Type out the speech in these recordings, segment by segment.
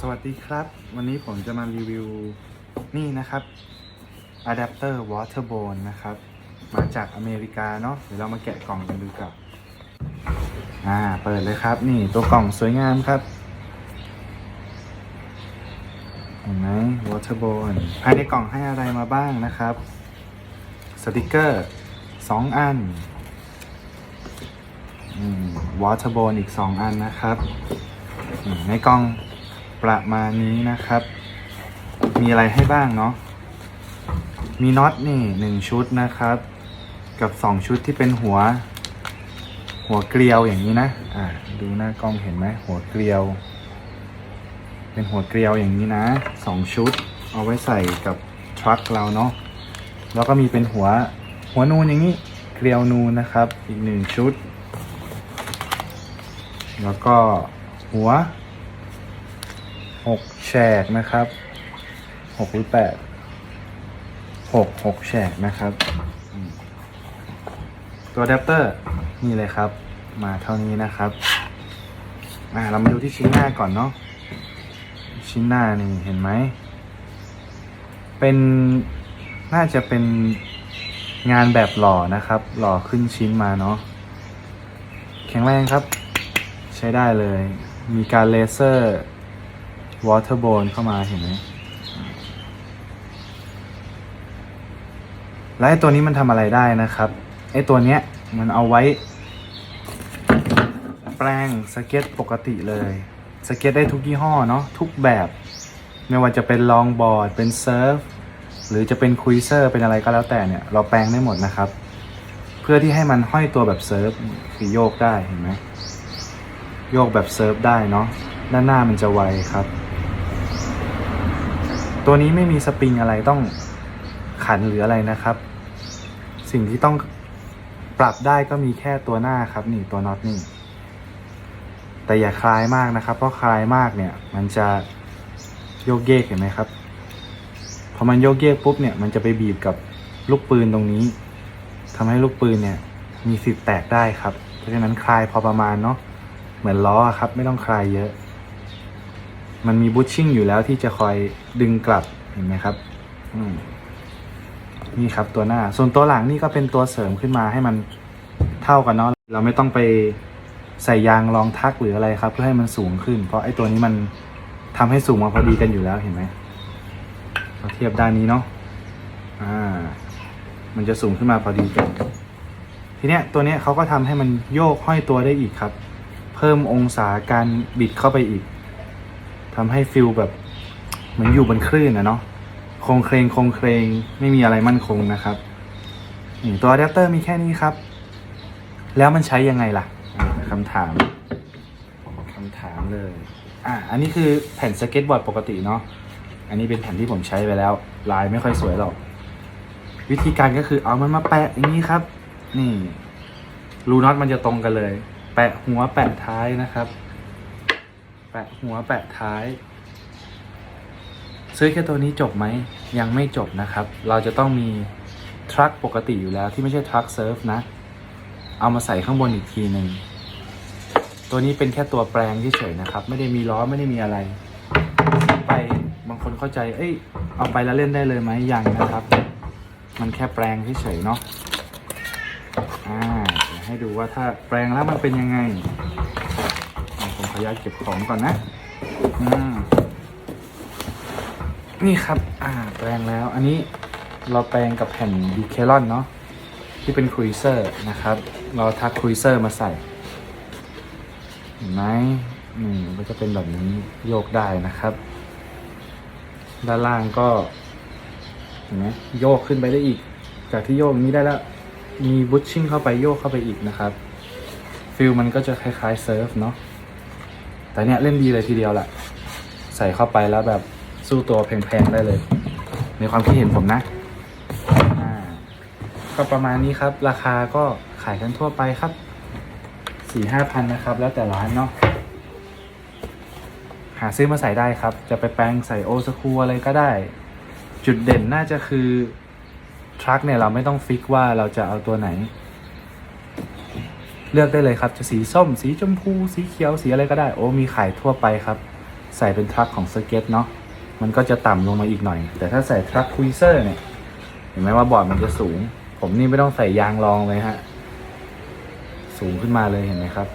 สวัสดีครับ วันนี้ผมจะมารีวิวนี่นะครับอะแดปเตอร์วอเตอร์โบนนะครับ มาจากอเมริกาเนาะเดี๋ยวเรามาแกะกล่องกันดูกันอ่า เปิดเลยครับ นี่ตัวกล่องสวยงามครับ Waterborne ภายในกล่องให้อะไรมาบ้างนะครับ สติกเกอร์สองอันอืม Waterborne อีกสองอันนะครับ ในกล่องประมาณนี้นะครับ มีอะไรให้บ้างเนาะ มีน็อตนี่หนึ่งชุดนะครับ กับสองชุดที่เป็นหัว หัวเกลียวอย่างนี้นะ อ่าดูหน้ากล้องเห็นไหมหัวเกลียว เป็นหัวเกลียวอย่างนี้นะสองชุด เอาไว้ใส่กับทรัคเราเนาะแล้วก็มีเป็นหัวหัวนูนอย่างนี้เกลียวนูนนะครับ อีกหนึ่งชุด แล้วก็หัวหกแฉกนะครับหกหรือแปดหกหกแฉกนะครับตัวอะแดปเตอร์นี่เลยครับ มาเท่านี้นะครับอ่าเรามาดูที่ชิ้นหน้าก่อนเนาะชิ้นหน้านี่เห็นไหม เป็นน่าจะเป็นงานแบบหล่อนะครับ หล่อขึ้นชิ้นมาเนาะแข็งแรงครับ ใช้ได้เลย มีการเลเซอร์วอเตอร์โบนเข้ามาเห็นไหมและไอตัวนี้มันทำอะไรได้นะครับ ไอตัวเนี้ยมันเอาไว้ แปลงสเก็ตปกติเลย สเก็ตได้ทุกยี่ห้อเนาะทุกแบบ ไม่ว่าจะเป็นลองบอร์ดเป็นเซิร์ฟ หรือจะเป็นคุยเซอร์เป็นอะไรก็แล้วแต่เนี่ยเราแปลงได้หมดนะครับ เพื่อที่ให้มันห้อยตัวแบบเซิร์ฟคือโยกได้เห็นไหมโยกแบบเซิร์ฟได้เนาะด้านหน้ามันจะไวครับ ตัวนี้ไม่มีสปริงอะไรต้องขันหรืออะไรนะครับ สิ่งที่ต้องปรับได้ก็มีแค่ตัวหน้าครับนี่ตัวน็อตนี่แต่อย่าคลายมากนะครับ เพราะคลายมากเนี่ยมันจะโยกเยกเห็นไหมครับ อมันโยกเยกปุ๊บเนี่ยมันจะไปบีบกับลูกปืนตรงนี้ทำให้ลูกปืนเนี่ย มีสิทธิ์แตกได้ครับ เพราะฉะนั้นคลายพอประมาณเนาะเหมือนล้อครับ ไม่ต้องคลายเยอะ มันมีบูชชิ่งอยู่แล้วที่จะคอยดึงกลับเห็นไหมครับนี่ครับตัวหน้า ส่วนตัวหลังนี่ก็เป็นตัวเสริมขึ้นมาให้มันเท่ากันเนาะเราไม่ต้องไปใส่ยางรองทักหรืออะไรครับ เพื่อให้มันสูงขึ้น เพราะไอ้ตัวนี้มันทำให้สูงมาพอดีกันอยู่แล้วเห็นไหม เราเทียบด้านนี้เนาะอ่า มันจะสูงขึ้นมาพอดีกันทีเนี้ยตัวเนี้ยเขาก็ทำให้มันโยกห้อยตัวได้อีกครับ เพิ่มองศาการบิดเข้าไปอีกทำให้ฟิลแบบเหมือนอยู่บนคลื่นนะเนาะคงเครงคงเครงไม่มีอะไรมั่นคงนะครับนี่ตัวอะแดปเตอร์มีแค่นี้ครับ แล้วมันใช้ยังไงล่ะอ่าคำถามคำถามเลย อะอันนี้คือแผ่นสเก็ตบอร์ดปกติเนาะ อันนี้เป็นแผ่นที่ผมใช้ไปแล้ว ลายไม่ค่อยสวยหรอก วิธีการก็คือเอามันมาแปะอย่างนี้ครับ นี่รูน็อตมันจะตรงกันเลย แปะหัวแปะท้ายนะครับ แปะหัวแปะท้าย ซื้อแค่ตัวนี้จบไหม ยังไม่จบนะครับ เราจะต้องมีทรัคปกติอยู่แล้วที่ไม่ใช่ทรัคเซิร์ฟนะ เอามาใส่ข้างบนอีกทีหนึ่งตัวนี้เป็นแค่ตัวแปลงเฉยๆนะครับ ไม่ได้มีล้อไม่ได้มีอะไร ไป คนเข้าใจ เอ้ย เอาไปแล้วเล่นได้เลยไหมยังนะครับ มันแค่แปลงเฉยๆเนาะ อ่าให้ดูว่าถ้าแปลงแล้วมันเป็นยังไง ผมขออนุญาตเก็บของก่อนนะอืมนี่ครับ อ่า แปลงแล้ว อันนี้เราแปลงกับแผ่นดีเคลอนเนาะ ที่เป็นครูเซอร์นะครับ เราทักครูเซอร์มาใส่ เห็นไหมนี่มันก็เป็นแบบนี้โยกได้นะครับ ด้านล่างก็เห็นไหมโยกขึ้นไปได้อีก จากที่โยกนี้ได้แล้ว มีบูชชิ่งเข้าไปโยกเข้าไปอีกนะครับฟิลมันก็จะคล้ายๆเซิร์ฟเนาะแต่เนี้ยเล่นดีเลยทีเดียวแหละใส่เข้าไปแล้วแบบสู้ตัวแพงๆได้เลย ในความคิดเห็นผมนะก็ประมาณนี้ครับ ราคาก็ขายกันทั่วไปครับสี่ห้าพันนะครับ แล้วแต่ร้านเนาะ หาซื้อมาใส่ได้ครับ จะไปแปลงใส่โอสคูอะไรก็ได้ จุดเด่นน่าจะคือทรัคเนี่ยเราไม่ต้องฟิกว่าเราจะเอาตัวไหน เลือกได้เลยครับ จะสีส้ม สีชมพู สีเขียว สีอะไรก็ได้ โอ้มีขายทั่วไปครับ ใส่เป็นทรัคของสเก็ตเนาะ มันก็จะต่ำลงมาอีกหน่อย แต่ถ้าใส่ทรัคคุยเซอร์เนี่ย เห็นไหมว่าบอร์ดมันจะสูง ผมนี่ไม่ต้องใส่ยางรองเลยฮะ สูงขึ้นมาเลยเห็นไหมครับ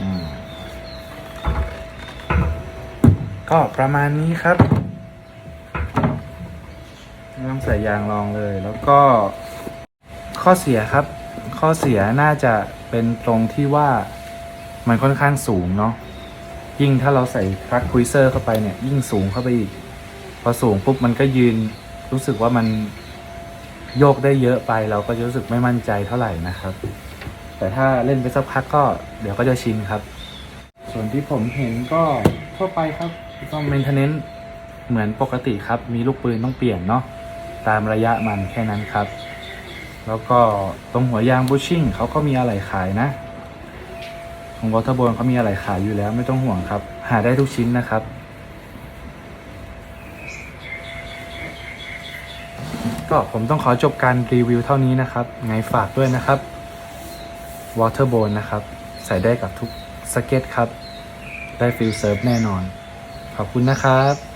อืม ก็ประมาณนี้ครับไม่ต้องใส่ยางรองเลย แล้วก็ข้อเสียครับ ข้อเสียน่าจะเป็นตรงที่ว่ามันค่อนข้างสูงเนาะยิ่งถ้าเราใส่ทรัคคุยเซอร์เข้าไปเนี่ย ยิ่งสูงเข้าไปอีก พอสูงปุ๊บมันก็ยืนรู้สึกว่ามันโยกได้เยอะไปเราก็จะรู้สึกไม่มั่นใจเท่าไหร่นะครับ แต่ถ้าเล่นไปสักพักก็เดี๋ยวก็จะชินครับ ส่วนที่ผมเห็นก็ทั่วไปครับ ก็เมนเทนเนนต์เหมือนปกติครับ มีลูกปืนต้องเปลี่ยนเนาะตามระยะมันแค่นั้นครับ แล้วก็ตรงหัวยางบูชิ่งเขาก็มีอะไรขายนะ ของวอเตอร์บอลเขามีอะไรขายอยู่แล้วไม่ต้องห่วงครับ หาได้ทุกชิ้นนะครับก็ผมต้องขอจบการรีวิวเท่านี้นะครับ ไงฝากด้วยนะครับ Waterbone นะครับ ใส่ได้กับทุกสเก็ตครับ ได้ฟิลเซิร์ฟแน่นอน ขอบคุณนะครับ